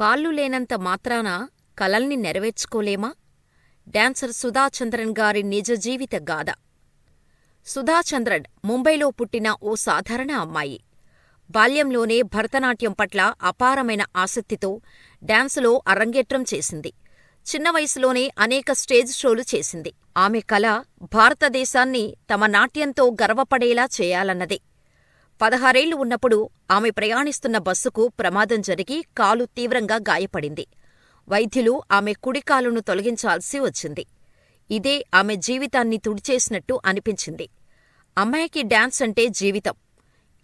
కాళ్ళు లేనంత మాత్రాన కలల్ని నెరవేర్చుకోలేమా? డాన్సర్ సుధాచంద్రన్ గారి నిజ జీవిత గాథ సుధాచంద్రన్ ముంబైలో పుట్టిన ఓ సాధారణ అమ్మాయి. బాల్యంలోనే భరతనాట్యం పట్ల అపారమైన ఆసక్తితో డాన్సులో అరంగేట్రం చేసింది. చిన్న వయసులోనే అనేక స్టేజ్ షోలు చేసింది. ఆమె కల భారతదేశాన్ని తమ నాట్యంతో గర్వపడేలా చేయాలన్నదే. పదహారేళ్ళు ఉన్నప్పుడు ఆమె ప్రయాణిస్తున్న బస్సుకు ప్రమాదం జరిగి కాలు తీవ్రంగా గాయపడింది. వైద్యులు ఆమె కుడికాలును తొలగించాల్సి వచ్చింది. ఇదే ఆమె జీవితాన్ని తుడిచేసినట్టు అనిపించింది. అమ్మాయికి డాన్స్ అంటే జీవితం.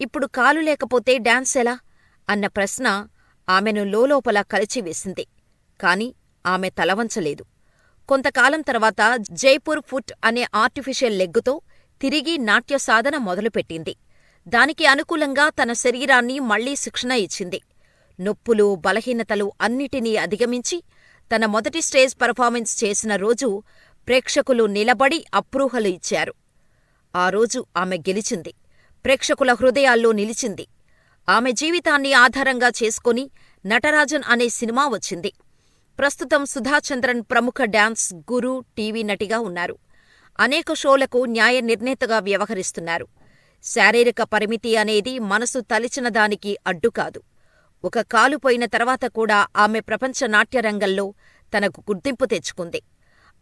ఇప్పుడు కాలు లేకపోతే డాన్స్ ఎలా? అన్న ప్రశ్న ఆమెను లోలోపల కలిచివేసింది. కాని ఆమె తలవంచలేదు. కొంతకాలం తర్వాత జైపూర్ ఫుట్ అనే ఆర్టిఫిషియల్ లెగ్గుతో తిరిగి నాట్య సాధన మొదలుపెట్టింది. దానికి అనుకూలంగా తన శరీరాన్ని మళ్ళీ శిక్షణ ఇచ్చింది. నొప్పులు, బలహీనతలు అన్నిటినీ అధిగమించి తన మొదటి స్టేజ్ పెర్ఫార్మెన్స్ చేసిన రోజు ప్రేక్షకులు నిలబడి అప్రూహలు ఇచ్చారు. ఆ రోజు ఆమె గెలిచింది. ప్రేక్షకుల హృదయాల్లో నిలిచింది. ఆమె జీవితాన్ని ఆధారంగా చేసుకుని నటరాజన్ అనే సినిమా వచ్చింది. ప్రస్తుతం సుధాచంద్రన్ ప్రముఖ డాన్స్ గురు టీవీ నటిగా ఉన్నారు. అనేక షోలకు న్యాయ నిర్ణేతగా వ్యవహరిస్తున్నారు. శారీరక పరిమితి అనేది మనసు తలిచిన దానికి అడ్డుకాదు. ఒక కాలు పోయిన తర్వాత కూడా ఆమె ప్రపంచ నాట్యరంగంలో తనకు గుర్తింపు తెచ్చుకుంది.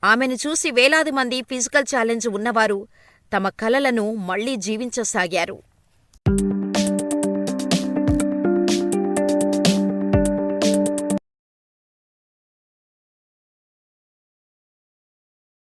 ఆమెను చూసి వేలాది మంది ఫిజికల్ ఛాలెంజ్ ఉన్నవారు తమ కలలను మళ్ళీ జీవించసాగారు.